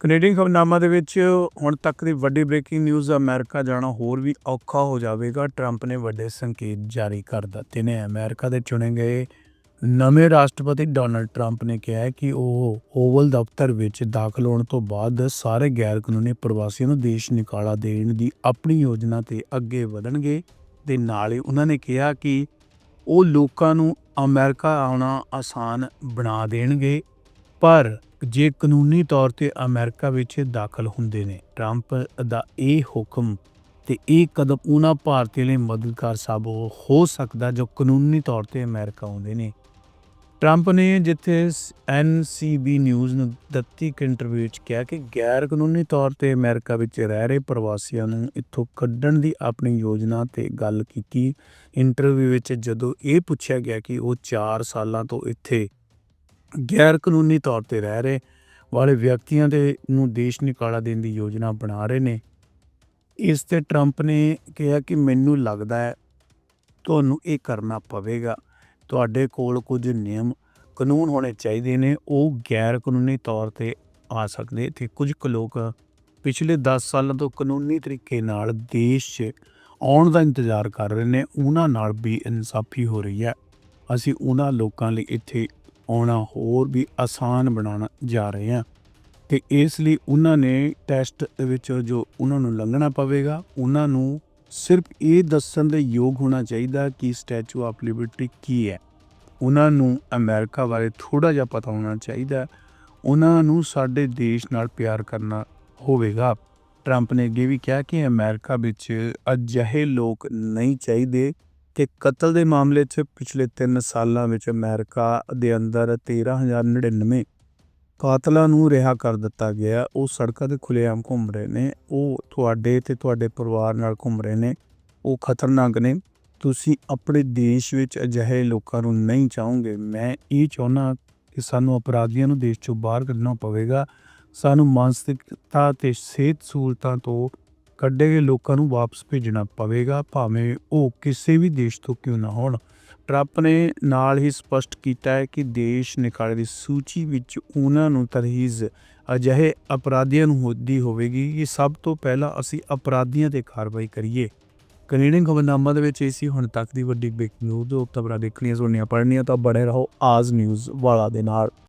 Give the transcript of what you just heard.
Canadian ਖਬਰਨਾਮਾ ਦੇ ਵਿੱਚ ਹੁਣ ਤੱਕ ਦੀ ਵੱਡੀ ਬ੍ਰੇਕਿੰਗ ਨਿਊਜ਼, ਅਮਰੀਕਾ ਜਾਣਾ ਹੋਰ ਵੀ ਔਖਾ ਹੋ ਜਾਵੇਗਾ। ਟਰੰਪ ਨੇ ਵੱਡੇ ਸੰਕੇਤ ਜਾਰੀ ਕਰ ਦਿੱਤੇ ਨੇ। ਅਮਰੀਕਾ ਦੇ ਚੁਣੇ ਗਏ ਨਵੇਂ ਰਾਸ਼ਟਰਪਤੀ ਡੋਨਲਡ ਟਰੰਪ ਨੇ ਕਿਹਾ ਹੈ ਕਿ ਉਹ ਓਵਲ ਦਫ਼ਤਰ ਵਿੱਚ ਦਾਖਲ ਹੋਣ ਤੋਂ ਬਾਅਦ ਸਾਰੇ ਗੈਰ ਕਾਨੂੰਨੀ ਪ੍ਰਵਾਸੀਆਂ ਨੂੰ ਦੇਸ਼ ਨਿਕਾਲਾ ਦੇਣ ਦੀ ਆਪਣੀ ਯੋਜਨਾ ਤੇ ਅੱਗੇ ਵਧਣਗੇ। ਤੇ ਨਾਲ ਹੀ ਉਹਨਾਂ ਨੇ ਕਿਹਾ ਕਿ ਉਹ ਲੋਕਾਂ ਨੂੰ ਅਮਰੀਕਾ ਆਉਣਾ ਆਸਾਨ ਬਣਾ ਦੇਣਗੇ। ਪਰ ਜੇ ਕਾਨੂੰਨੀ ਤੌਰ ਤੇ ਅਮਰੀਕਾ ਵਿੱਚ ਦਾਖਲ ਹੁੰਦੇ ਨੇ, ਟਰੰਪ ਦਾ ਇਹ ਹੁਕਮ ਤੇ ਇਹ ਕਦਮ ਉਹਨਾਂ ਭਾਰਤੀ ਲਈ ਮਦਦਗਾਰ ਸਾਬਤ ਹੋ ਸਕਦਾ ਜੋ ਕਾਨੂੰਨੀ ਤੌਰ ਤੇ ਅਮਰੀਕਾ ਆਉਂਦੇ ਨੇ। ਟਰੰਪ ਨੇ ਜਿੱਥੇ ਐਨਸੀਬੀ ਨਿਊਜ਼ ਨੂੰ ਦਿੱਤੀ ਇੱਕ ਇੰਟਰਵਿਊ ਵਿੱਚ ਕਿਹਾ ਕਿ ਗੈਰ ਕਾਨੂੰਨੀ ਤੌਰ ਤੇ ਅਮਰੀਕਾ ਵਿੱਚ ਰਹਿ ਰਹੇ ਪ੍ਰਵਾਸੀਆਂ ਨੂੰ ਇੱਥੋਂ ਕੱਢਣ ਦੀ ਆਪਣੀ ਯੋਜਨਾ ਤੇ ਗੱਲ ਕੀਤੀ। ਇੰਟਰਵਿਊ ਵਿੱਚ ਜਦੋਂ ਇਹ ਪੁੱਛਿਆ ਗਿਆ ਕਿ ਉਹ 4 ਸਾਲਾਂ ਤੋਂ ਇੱਥੇ ਗੈਰ ਕਾਨੂੰਨੀ ਤੌਰ ਤੇ ਰਹਿ ਰਹੇ ਵਾਲੇ ਵਿਅਕਤੀਆਂ ਦੇ ਨੂੰ ਦੇਸ਼ ਨਿਕਾਲਾ ਦੇਣ ਦੀ ਯੋਜਨਾ ਬਣਾ ਰਹੇ ਨੇ। ਇਸ ਤੇ ਟਰੰਪ ਨੇ ਕਿਹਾ ਕਿ ਮੈਨੂੰ ਲੱਗਦਾ ਹੈ ਤੁਹਾਨੂੰ ਇਹ ਕਰਨਾ ਪਵੇਗਾ। ਤੁਹਾਡੇ ਕੋਲ ਕੁਝ ਨਿਯਮ, ਕਾਨੂੰਨ ਹੋਣੇ ਚਾਹੀਦੇ ਨੇ, ਉਹ ਗੈਰ ਕਾਨੂੰਨੀ ਤੌਰ ਤੇ ਆ ਸਕਦੇ। ਤੇ ਕੁਝ ਕੁ ਲੋਕ ਪਿਛਲੇ 10 ਸਾਲਾਂ ਤੋਂ ਕਾਨੂੰਨੀ ਤਰੀਕੇ ਨਾਲ ਦੇਸ਼ 'ਚ ਆਉਣ ਦਾ ਇੰਤਜ਼ਾਰ ਕਰ ਰਹੇ ਨੇ। ਉਹਨਾਂ ਨਾਲ ਵੀ ਇਨਸਾਫੀ ਹੋ ਰਹੀ ਹੈ। ਅਸੀਂ ਉਹਨਾਂ ਲੋਕਾਂ ਲਈ ਇੱਥੇ ਆਉਣਾ ਹੋਰ ਵੀ ਆਸਾਨ ਬਣਾਉਣਾ ਜਾ ਰਹੇ ਹਾਂ ਤੇ ਇਸ ਲਈ ਉਹਨਾਂ ਨੇ ਟੈਸਟ ਦੇ ਵਿੱਚ ਜੋ ਉਹਨਾਂ ਨੂੰ ਲੰਘਣਾ ਪਵੇਗਾ, ਉਹਨਾਂ ਨੂੰ ਸਿਰਫ ਇਹ ਦੱਸਣ ਦੇ ਯੋਗ ਹੋਣਾ ਚਾਹੀਦਾ ਕਿ ਸਟੈਚੂ ਆਫ ਲਿਬਰਟੀ ਕੀ ਹੈ। ਉਹਨਾਂ ਨੂੰ ਅਮਰੀਕਾ ਬਾਰੇ ਥੋੜਾ ਜਿਹਾ ਪਤਾ ਹੋਣਾ ਚਾਹੀਦਾ ਉਹਨਾਂ ਨੂੰ ਸਾਡੇ ਦੇਸ਼ ਨਾਲ ਪਿਆਰ ਕਰਨਾ ਹੋਵੇਗਾ। ਟਰੰਪ ਨੇ ਅੱਗੇ ਵੀ ਕਿਹਾ ਕਿ ਅਮਰੀਕਾ ਵਿੱਚ ਅਜਿਹੇ ਲੋਕ ਨਹੀਂ ਚਾਹੀਦੇ ਕਿ ਕਤਲ ਦੇ ਮਾਮਲੇ 'ਚ ਪਿਛਲੇ 3 ਸਾਲਾਂ ਵਿੱਚ ਅਮਰੀਕਾ ਦੇ ਅੰਦਰ 13099 ਕਾਤਲਾਂ ਨੂੰ ਰਿਹਾ ਕਰ ਦਿੱਤਾ ਗਿਆ। ਉਹ ਸੜਕਾਂ ਤੇ ਖੁੱਲੇਆਮ ਘੁੰਮ ਰਹੇ ਨੇ। ਉਹ ਤੁਹਾਡੇ ਤੇ ਤੁਹਾਡੇ ਪਰਿਵਾਰ ਨਾਲ ਘੁੰਮ ਰਹੇ ਨੇ। ਉਹ ਖਤਰਨਾਕ ਨੇ। ਤੁਸੀਂ ਆਪਣੇ ਦੇਸ਼ ਵਿੱਚ ਅਜਿਹੇ ਲੋਕਾਂ ਨੂੰ ਨਹੀਂ ਚਾਹੋਗੇ। ਮੈਂ ਇਹ ਚਾਹੁੰਦਾ ਕਿ ਸਾਨੂੰ ਅਪਰਾਧੀਆਂ ਨੂੰ ਦੇਸ਼ ਚੋਂ ਬਾਹਰ ਕੱਢਣਾ ਪਵੇਗਾ। ਸਾਨੂੰ ਮਾਨਸਿਕਤਾ ਤੇ ਸਿਹਤ ਸਹੂਲਤਾਂ ਤੋਂ ਕੱਢੇ ਗਏ ਲੋਕਾਂ ਨੂੰ ਵਾਪਸ ਭੇਜਣਾ ਪਵੇਗਾ, ਭਾਵੇਂ ਉਹ ਕਿਸੇ ਵੀ ਦੇਸ਼ ਤੋਂ ਕਿਉਂ ਨਾ ਹੋਣ। ਟਰੰਪ ਨੇ ਨਾਲ ਹੀ ਸਪਸ਼ਟ ਕੀਤਾ ਹੈ ਕਿ ਦੇਸ਼ ਨਿਕਾਲੇ ਦੀ ਸੂਚੀ ਵਿੱਚ ਉਹਨਾਂ ਨੂੰ ਤਰਹੀਜ਼ ਅਜਿਹੇ ਅਪਰਾਧੀਆਂ ਨੂੰ ਹੁੰਦੀ ਹੋਵੇਗੀ ਕਿ ਸਭ ਤੋਂ ਪਹਿਲਾਂ ਅਸੀਂ ਅਪਰਾਧੀਆਂ ਤੇ ਕਾਰਵਾਈ ਕਰੀਏ। ਕੈਨੇਡੀਅਨ ਖਬਰਨਾਮਾ ਦੇ ਵਿੱਚ ਇਹ ਸੀ, ਹੁਣ ਤੱਕ ਦੀ ਵੱਡੀ ਬਿਗ ਨਿਊਜ਼ ਉਹ ਖਬਰਾਂ ਦੇਖਣੀਆਂ, ਸੁਣਨੀਆਂ, ਪੜ੍ਹਨੀਆਂ, ਤਾਂ ਬੜੇ ਰਹੋ ਆਜ਼ ਨਿਊਜ਼ ਵਾਲਾ ਦੇ ਨਾਲ।